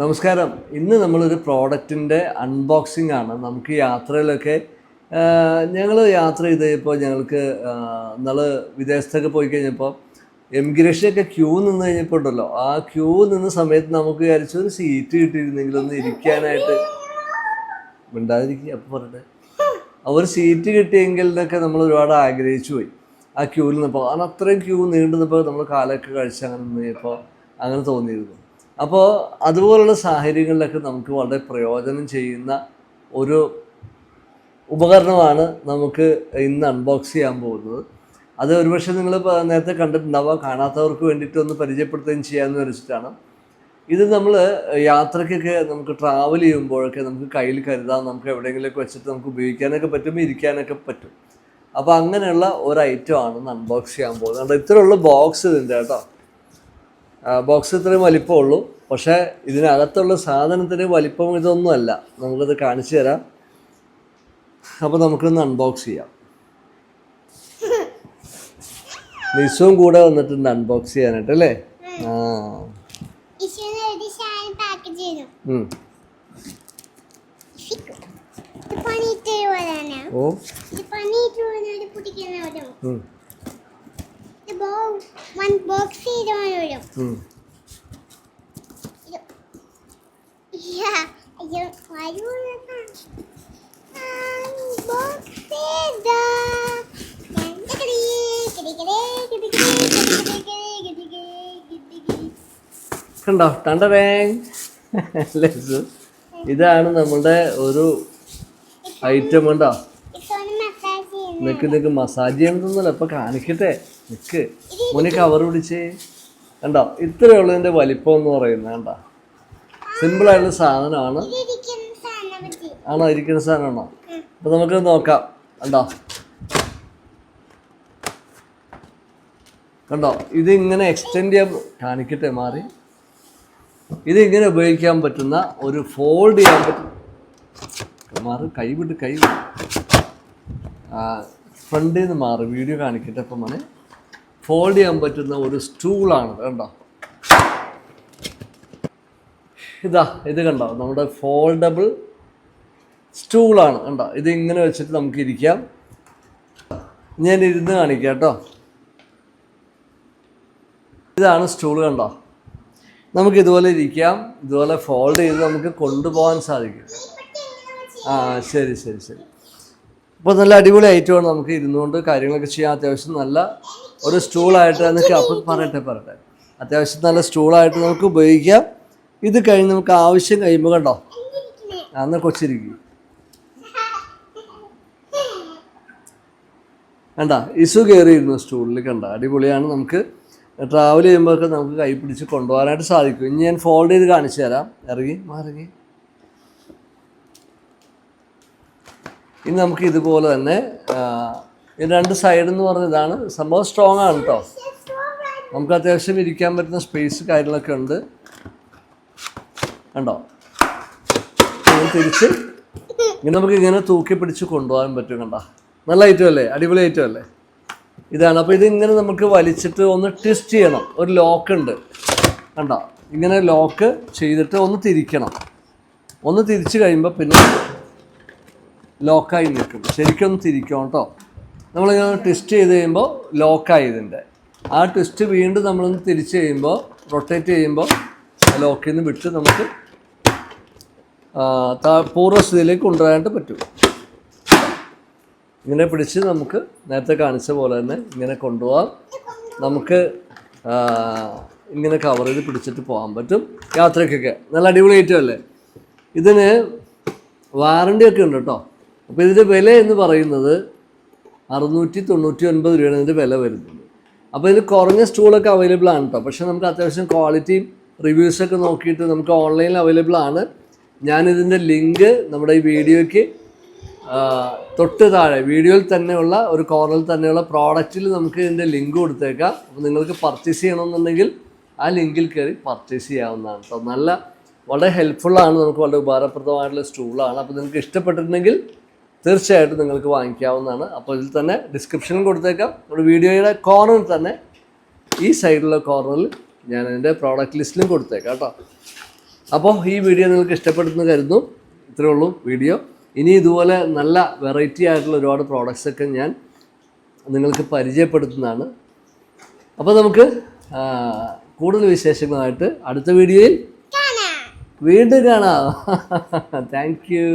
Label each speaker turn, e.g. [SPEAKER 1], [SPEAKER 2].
[SPEAKER 1] നമസ്കാരം. ഇന്ന് നമ്മളൊരു പ്രോഡക്റ്റിന്റെ അൺബോക്സിംഗ് ആണ്. നമുക്ക് യാത്രയിലൊക്കെ ഞങ്ങൾ യാത്ര ചെയ്തപ്പോൾ ഞങ്ങൾക്ക് നമ്മൾ വിദേശത്തൊക്കെ പോയി കഴിഞ്ഞപ്പോൾ എമിഗ്രേഷനൊക്കെ ക്യൂ നിന്ന് കഴിഞ്ഞപ്പോൾ ഉണ്ടല്ലോ. ആ ക്യൂ നിന്ന സമയത്ത് നമുക്ക് വിചാരിച്ചു ഒരു സീറ്റ് കിട്ടിയിരുന്നെങ്കിൽ ഒന്ന് ഇരിക്കാനായിട്ട്. മിണ്ടാതിരിക്കുക അപ്പോൾ പറഞ്ഞിട്ട് ഒരു സീറ്റ് കിട്ടിയെങ്കിൽ എന്നൊക്കെ നമ്മൾ ഒരുപാട് ആഗ്രഹിച്ചു പോയി. ആ ക്യൂവിൽ നിന്നപ്പോൾ കാരണം അത്രയും ക്യൂ നീണ്ടു നിന്നപ്പോൾ നമ്മൾ കാലൊക്കെ കഴിച്ച് അങ്ങനെ നിന്നപ്പോൾ അങ്ങനെ തോന്നിയിരുന്നു. അപ്പോൾ അതുപോലുള്ള സാഹചര്യങ്ങളിലൊക്കെ നമുക്ക് വളരെ പ്രയോജനം ചെയ്യുന്ന ഒരു ഉപകരണമാണ് നമുക്ക് ഇന്ന് അൺബോക്സ് ചെയ്യാൻ പോകുന്നത്. അത് ഒരുപക്ഷെ നിങ്ങൾ നേരത്തെ കണ്ടിട്ടുണ്ടാവുക കാണാത്തവർക്ക് വേണ്ടിയിട്ട് ഒന്ന് പരിചയപ്പെടുത്തുകയും ചെയ്യാമെന്ന് വെച്ചിട്ടാണ് ഇത് നമ്മൾ യാത്രയ്ക്കൊക്കെ നമുക്ക് ട്രാവൽ ചെയ്യുമ്പോഴൊക്കെ നമുക്ക് കയ്യിൽ കരുതാം. നമുക്ക് എവിടെയെങ്കിലുമൊക്കെ വെച്ചിട്ട് നമുക്ക് ഉപയോഗിക്കാനൊക്കെ പറ്റും ഇരിക്കാനൊക്കെ പറ്റും. അപ്പോൾ അങ്ങനെയുള്ള ഒരു ഐറ്റം ആണ് അൺബോക്സ് ചെയ്യാൻ പോകുന്നത്. കണ്ടോ ഇത്രയുള്ള ബോക്സ് ഇതിന്റെ കേട്ടോ. ബോക്സ് ഇത്രയും വലിപ്പമുള്ളൂ പക്ഷേ ഇതിനകത്തുള്ള സാധനത്തിന് വലിപ്പം ഇതൊന്നുമല്ല. നമുക്കത് കാണിച്ചു തരാം. അപ്പോൾ നമുക്കൊന്ന് അൺബോക്സ് ചെയ്യാം. നിസും കൂടെ വന്നിട്ടുണ്ട് അൺബോക്സ് ചെയ്യാനായിട്ട് അല്ലേ? ആ.
[SPEAKER 2] ഈശോനെ വൺ ബോക്സ് വരും
[SPEAKER 1] കണ്ടോ ടണ്ടേ ഇതാണ് നമ്മളുടെ ഒരു ഐറ്റം ഉണ്ടോ നിക്ക് നിക്ക് മസാജ് ചെയ്യണമെന്നല്ല ഇപ്പൊ കാണിക്കട്ടെ. നിക്ക്. മോനെ കവർ പിടിച്ചേ. കണ്ടോ? ഇത്രയേ ഉള്ളൂ എന്റെ വലിപ്പം എന്ന് പറയുന്നത് കണ്ടോ? സിമ്പിൾ ആയിട്ടുള്ള സാധനമാണ്. ആണോ? ഇരിക്കുന്ന സാധനമാണോ? അപ്പൊ നമുക്ക് നോക്കാം. കണ്ടോ? കണ്ടോ? ഇതിങ്ങനെ എക്സ്റ്റെൻഡ് ചെയ്യാൻ കാണിക്കട്ടെ മാറി. ഇതിങ്ങനെ ഉപയോഗിക്കാൻ പറ്റുന്ന ഒരു ഫോൾഡ് ചെയ്യാൻ പറ്റും മാറി. കൈ വിട്ട് കൈ ഫ്രണ്ടിൽ നിന്ന് മാറി. വീഡിയോ കാണിക്കട്ടെ അപ്പം മോനെ. ഫോൾഡ് ചെയ്യാൻ പറ്റുന്ന ഒരു സ്റ്റൂളാണ് കണ്ടോ? ഇതാ ഇത് കണ്ടോ? നമ്മുടെ ഫോൾഡബിൾ സ്റ്റൂളാണ് കണ്ടോ? ഇത് ഇങ്ങനെ വെച്ചിട്ട് നമുക്ക് ഇരിക്കാം. ഞാൻ ഇരുന്ന് കാണിക്കാം കേട്ടോ. ഇതാണ് സ്റ്റൂൾ കണ്ടോ? നമുക്ക് ഇതുപോലെ ഇരിക്കാം. ഇതുപോലെ ഫോൾഡ് ചെയ്ത് നമുക്ക് കൊണ്ടുപോകാൻ സാധിക്കും. ആ ശരി ശരി ശരി. അപ്പോൾ നല്ല അടിപൊളി ഐറ്റമാണ് നമുക്ക് ഇരുന്നുകൊണ്ട് കാര്യങ്ങളൊക്കെ ചെയ്യാൻ അത്യാവശ്യം നല്ല ഒരു സ്റ്റൂളായിട്ട് എന്നൊക്കെ അപ്പം പറയട്ടെ പറയട്ടെ. അത്യാവശ്യം നല്ല സ്റ്റൂളായിട്ട് നമുക്ക് ഉപയോഗിക്കാം. ഇത് കഴിഞ്ഞ് നമുക്ക് ആവശ്യം കഴിയുമ്പോൾ കണ്ടോ? അന്ന് കൊച്ചിരിക്കും. കണ്ട? ഇസു കയറിയിരുന്നു സ്റ്റൂളിൽ കണ്ട? അടിപൊളിയാണ് നമുക്ക്. ട്രാവൽ ചെയ്യുമ്പോഴൊക്കെ നമുക്ക് കൈ പിടിച്ച് കൊണ്ടുപോകാനായിട്ട് സാധിക്കും. ഇനി ഞാൻ ഫോൾഡ് ചെയ്ത് കാണിച്ചു തരാം. ഇറങ്ങി മാറങ്ങി. ഇനി നമുക്ക് ഇതുപോലെ തന്നെ ആ, രണ്ട് സൈഡ് എന്ന് പറഞ്ഞ ഇതാണ്. സംഭവം സ്ട്രോങ് ആണ് കേട്ടോ നമുക്ക് അത്യാവശ്യം ഇരിക്കാൻ പറ്റുന്ന സ്പേസ് കാര്യങ്ങളൊക്കെ ഉണ്ട്. കണ്ടോ? തിരിച്ച് ഇങ്ങനെ നമുക്ക് ഇങ്ങനെ തൂക്കി പിടിച്ച് കൊണ്ടുപോകാൻ പറ്റും കണ്ടോ? നല്ല ഐറ്റം അല്ലേ? അടിപൊളി ഐറ്റം അല്ലേ? ഇതാണ്. അപ്പോൾ ഇത് ഇങ്ങനെ നമുക്ക് വലിച്ചിട്ട് ഒന്ന് ട്വിസ്റ്റ് ചെയ്യണം. ഒരു ലോക്ക് ഉണ്ട്. കണ്ടോ? ഇങ്ങനെ ലോക്ക് ചെയ്തിട്ട് ഒന്ന് തിരിക്കണം. ഒന്ന് തിരിച്ച് കഴിയുമ്പോൾ പിന്നെ ലോക്കായി നിൽക്കും. ശരിക്കും ഒന്ന് തിരിക്കണം കേട്ടോ നമ്മളിങ്ങനെ ട്വിസ്റ്റ് ചെയ്ത് കഴിയുമ്പോൾ ലോക്കായി ഇതിന്റെ ആ ട്വിസ്റ്റ് വീണ്ടും നമ്മളൊന്ന് തിരിച്ച് കഴിയുമ്പോൾ റൊട്ടേറ്റ് ചെയ്യുമ്പോൾ ലോക്കിൽ നിന്ന് വിട്ട് നമുക്ക് പൂർവസ്ഥിതിയിലേക്ക് കൊണ്ടുവരാനായിട്ട് പറ്റും. ഇങ്ങനെ പിടിച്ച് നമുക്ക് നേരത്തെ കാണിച്ച പോലെ തന്നെ ഇങ്ങനെ കൊണ്ടുപോകാം നമുക്ക് ഇങ്ങനെ കവർ ചെയ്ത് പിടിച്ചിട്ട് പോകാൻ പറ്റും. യാത്രയ്ക്കൊക്കെ. നല്ല അടിപൊളി ഐറ്റം അല്ലേ? ഇതിന് വാറണ്ടി ഒക്കെ ഉണ്ട് കേട്ടോ. അപ്പോൾ ഇതിന്റെ വില എന്ന് പറയുന്നത് അറുന്നൂറ്റി തൊണ്ണൂറ്റി ഒൻപത് രൂപയാണ് ഇതിന്റെ വില വരുന്നത്. അപ്പോൾ ഇതിൽ കുറഞ്ഞ സ്റ്റൂളൊക്കെ അവൈലബിൾ ആണ് കേട്ടോ പക്ഷേ നമുക്ക് അത്യാവശ്യം ക്വാളിറ്റിയും റിവ്യൂസൊക്കെ നോക്കിയിട്ട് നമുക്ക് ഓൺലൈനിൽ അവൈലബിൾ ആണ്. ഞാനിതിന്റെ ലിങ്ക് നമ്മുടെ ഈ വീഡിയോയ്ക്ക് തൊട്ട് താഴെ വീഡിയോയിൽ തന്നെയുള്ള ഒരു കോർണറിൽ തന്നെയുള്ള പ്രോഡക്റ്റിൽ നമുക്ക് ഇതിന്റെ ലിങ്ക് കൊടുത്തേക്കാം. അപ്പോൾ നിങ്ങൾക്ക് പർച്ചേസ് ചെയ്യണമെന്നുണ്ടെങ്കിൽ ആ ലിങ്കിൽ കയറി പർച്ചേസ് ചെയ്യാവുന്നതാണ് കേട്ടോ നല്ല വളരെ ഹെൽപ്ഫുള്ളാണ് നമുക്ക് വളരെ ഉപകാരപ്രദമായിട്ടുള്ള സ്റ്റൂളാണ്. അപ്പോൾ നിങ്ങൾക്ക് ഇഷ്ടപ്പെട്ടിട്ടുണ്ടെങ്കിൽ തീർച്ചയായിട്ടും നിങ്ങൾക്ക് വാങ്ങിക്കാവുന്നതാണ്. അപ്പോൾ ഇതിൽ തന്നെ ഡിസ്ക്രിപ്ഷനും കൊടുത്തേക്കാം. ഒരു വീഡിയോയുടെ കോർണറിൽ തന്നെ ഈ സൈഡിലുള്ള കോർണറിൽ ഞാൻ അതിന്റെ പ്രോഡക്റ്റ് ലിസ്റ്റിലും കൊടുത്തേക്കാം കേട്ടോ. അപ്പോൾ ഈ വീഡിയോ നിങ്ങൾക്ക് ഇഷ്ടപ്പെടുന്നു കരുതുന്നു. ഇത്രയേ ഉള്ളൂ വീഡിയോ. ഇനി ഇതുപോലെ നല്ല വെറൈറ്റി ആയിട്ടുള്ള ഒരുപാട് പ്രോഡക്റ്റ്സ് ഒക്കെ ഞാൻ നിങ്ങൾക്ക് പരിചയപ്പെടുത്തുന്നതാണ്. അപ്പോൾ നമുക്ക് കൂടുതൽ വിശേഷങ്ങളായിട്ട് അടുത്ത വീഡിയോയിൽ വീണ്ടും കാണാം. Thank you